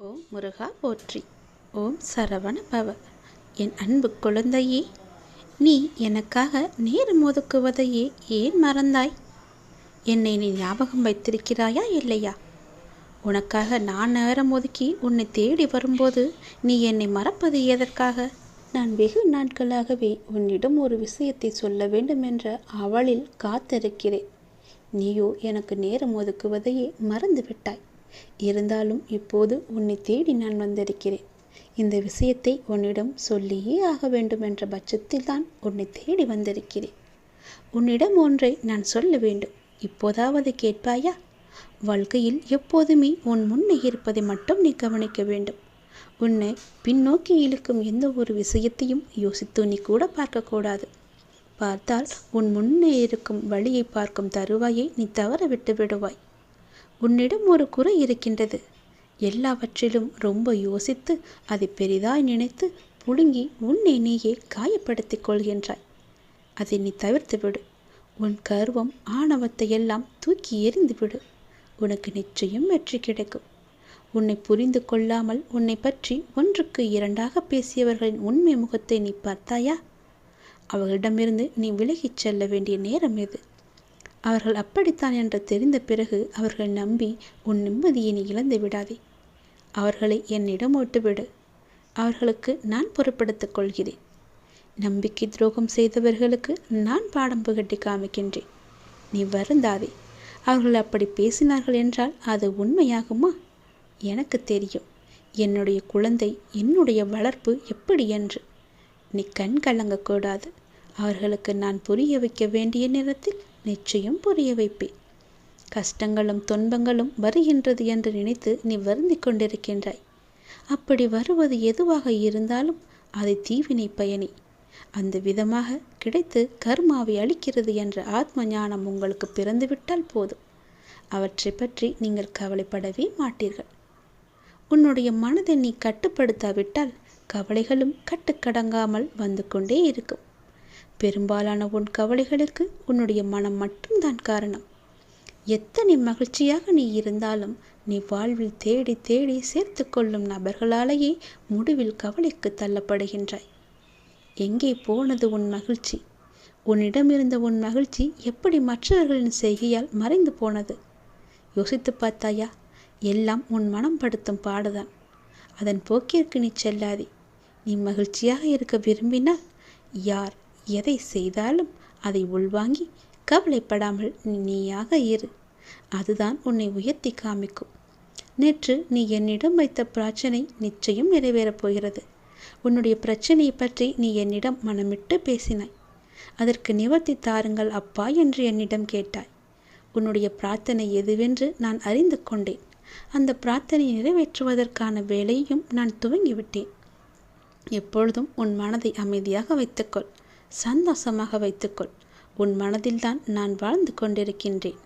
ஓம் முருகா போற்றி. ஓம் சரவண பவ. என் அன்பு குழந்தையே நீ எனக்காக நேரம் ஒதுக்குவதையே ஏன் மறந்தாய்? என்னை நீ ஞாபகம் வைத்திருக்கிறாயா இல்லையா? உனக்காக நான் நேரம் ஒதுக்கி உன்னை தேடி வரும்போது நீ என்னை மறப்பது எதற்காக? நான் வெகு நாட்களாகவே உன்னிடம் ஒரு விஷயத்தை சொல்ல வேண்டும் என்ற அவளில் காத்திருக்கிறேன். நீயோ எனக்கு நேரம் ஒதுக்குவதையே மறந்து விட்டாய் இருந்தாலும் இப்போது உன்னை தேடி நான் வந்திருக்கிறேன். இந்த விஷயத்தை உன்னிடம் சொல்லியே ஆக வேண்டும் என்ற பட்சத்தில் தான் உன்னை தேடி வந்திருக்கிறேன். உன்னிடம் ஒன்றை நான் சொல்ல வேண்டும். இப்போதாவது கேட்பாயா? வாழ்க்கையில் எப்போதுமே உன் முன்னே இருப்பதை மட்டும் நீ கவனிக்க வேண்டும். உன்னை பின்னோக்கி இழுக்கும் எந்த ஒரு விஷயத்தையும் யோசித்து நீ கூட பார்க்கக்கூடாது. பார்த்தால் உன் முன்னே இருக்கும் வழியை பார்க்கும் தருவாயை நீ தவற விட்டு விடுவாய் உன்னிடம் ஒரு குறை இருக்கின்றது. எல்லாவற்றிலும் ரொம்ப யோசித்து அதை பெரிதாய் நினைத்து புழுங்கி உன்னை நீயே காயப்படுத்திக் கொள்கின்றாய். அதை நீ தவிர்த்துவிடு உன் கர்வம் ஆணவத்தை எல்லாம் தூக்கி எறிந்துவிடு உனக்கு நிச்சயம் வெற்றி கிடைக்கும். உன்னை புரிந்து கொள்ளாமல் உன்னை பற்றி ஒன்றுக்கு இரண்டாக பேசியவர்களின் உண்மை முகத்தை நீ பார்த்தாயா? அவர்களிடமிருந்து நீ விலகிச் செல்ல வேண்டிய நேரம் எது? அவர்கள் அப்படித்தான் என்று தெரிந்த பிறகு அவர்கள் நம்பி உன் நிம்மதியை நீ இழந்து விடாதே. அவர்களை என்னிடம் விடு அவர்களுக்கு நான் பொறுப்படுத்திக் கொள்கிறேன். நம்பிக்கை துரோகம் செய்தவர்களுக்கு நான் பாடம் புகட்டி காமிக்கின்றேன். நீ வருந்தாதே. அவர்கள் அப்படி பேசினார்கள் என்றால் அது உண்மையாகுமா? எனக்கு தெரியும். என்னுடைய குழந்தை என்னுடைய வளர்ப்பு எப்படி என்று. நீ கண் கலங்கக்கூடாது. அவர்களுக்கு நான் புரிய வைக்க வேண்டிய நேரத்தில் நிச்சயம் புரிய வைப்பேன் கஷ்டங்களும் துன்பங்களும் வருகின்றது என்று நினைத்து நீ வருந்தி கொண்டிருக்கின்றாய். அப்படி வருவது எதுவாக இருந்தாலும் அதை தீவினை பயணி அந்த விதமாக கிடைத்து கர்மாவை அளிக்கிறது என்ற ஆத்ம ஞானம் உங்களுக்கு பிறந்துவிட்டால் போதும். அவற்றை பற்றி நீங்கள் கவலைப்படவே மாட்டீர்கள். உன்னுடைய மனதை நீ கட்டுப்படுத்தாவிட்டால் கவலைகளும் கட்டுக்கடங்காமல் வந்து கொண்டே இருக்கும். பெரும்பாலான உன் கவலைகளுக்கு உன்னுடைய மனம் மட்டும்தான் காரணம். எத்தனை மகிழ்ச்சியாக நீ இருந்தாலும் நீ வாழ்வில் தேடி தேடி சேர்த்து கொள்ளும் நபர்களாலேயே முடிவில் கவலைக்கு தள்ளப்படுகின்றாய். எங்கே போனது உன் மகிழ்ச்சி? உன்னிடமிருந்த உன் மகிழ்ச்சி எப்படி மற்றவர்களின் செய்கையால் மறைந்து போனது? யோசித்து பார்த்தாயா? எல்லாம் உன் மனம் படுத்தும் பாடுதான். அதன் போக்கிற்கு நீ செல்லாதே. நீ மகிழ்ச்சியாக இருக்க விரும்பினால் யார் எதை செய்தாலும் அதை உள்வாங்கி கவலைப்படாமல் நீயாக இரு. அதுதான் உன்னை உயர்த்தி காமிக்கும். நேற்று நீ என்னிடம் வைத்த பிரச்சனை நிச்சயம் நிறைவேறப் போகிறது. உன்னுடைய பிரச்சனையை பற்றி நீ என்னிடம் மனமிட்டு பேசினாய். அதற்கு நிவர்த்தி தாருங்கள் அப்பா என்று என்னிடம் கேட்டாய். உன்னுடைய பிரார்த்தனை எதுவென்று நான் அறிந்து கொண்டேன். அந்த பிரார்த்தனையை நிறைவேற்றுவதற்கான வேலையும் நான் துவங்கிவிட்டேன். எப்பொழுதும் உன் மனதை அமைதியாக வைத்துக்கொள். சந்தோஷமாக வைத்துக்கொள். உன் மனதில்தான் நான் வாழ்ந்து கொண்டிருக்கின்றேன்.